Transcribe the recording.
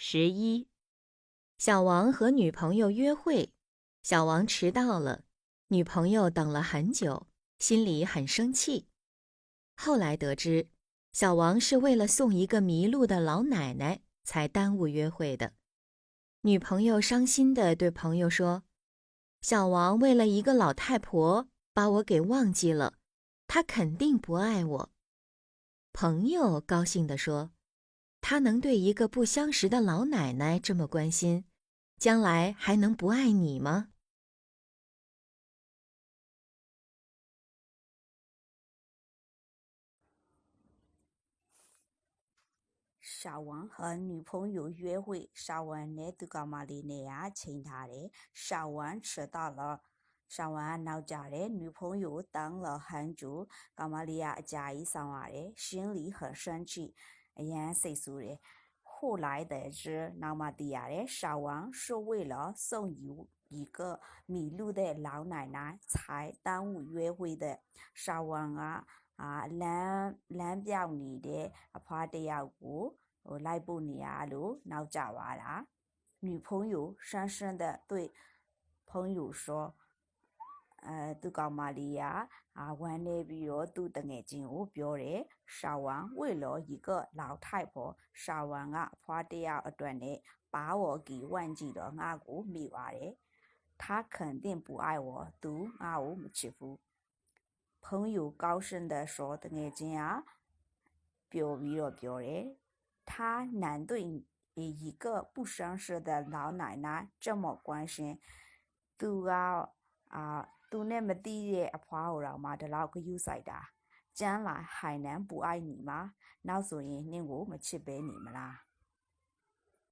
十一，小王和女朋友约会，小王迟到了，女朋友等了很久，心里很生气。后来得知，小王是为了送一个迷路的老奶奶才耽误约会的。女朋友伤心地对朋友说：“小王为了一个老太婆把我给忘记了，他肯定不爱我。”朋友高兴地说。他能对一个不相识的老奶奶这么关心，将来还能不爱你吗？小王和女朋友约会，小王来都干嘛的呢呀？请他的，小王迟到了，小王闹家的，女朋友等了很久，干嘛的呀？家一上娃的，心里很生气。 哎呀，谁说的？后来得知，那么地亚的小王是为了送一一个迷路的老奶奶才耽误约会的。小王啊啊，男男表你的怕的要过，我来不你啊路闹家娃啦。女朋友深深的对朋友说。 呃，都讲玛丽亚啊，玩的比较多的眼睛。我表儿，杀完为了一个老太婆，杀完啊，怕的了，呃，断把我给忘记了。那个没娃儿，他肯定不爱我，都挨我欺负。朋友高声的说的眼睛啊，表明了表儿，他能对一个不绅士的老奶奶这么关心，都啊啊。 သူနဲ့မသိတဲ့အဖွားဟိုတော့မှဒီလောက်ဂယုဆိုင်တာကျမ်းလာဟိုင်နန်ပူအိုက်နေမှာနောက်ဆိုရင်နင့်ကိုမချစ်ပဲနေမလား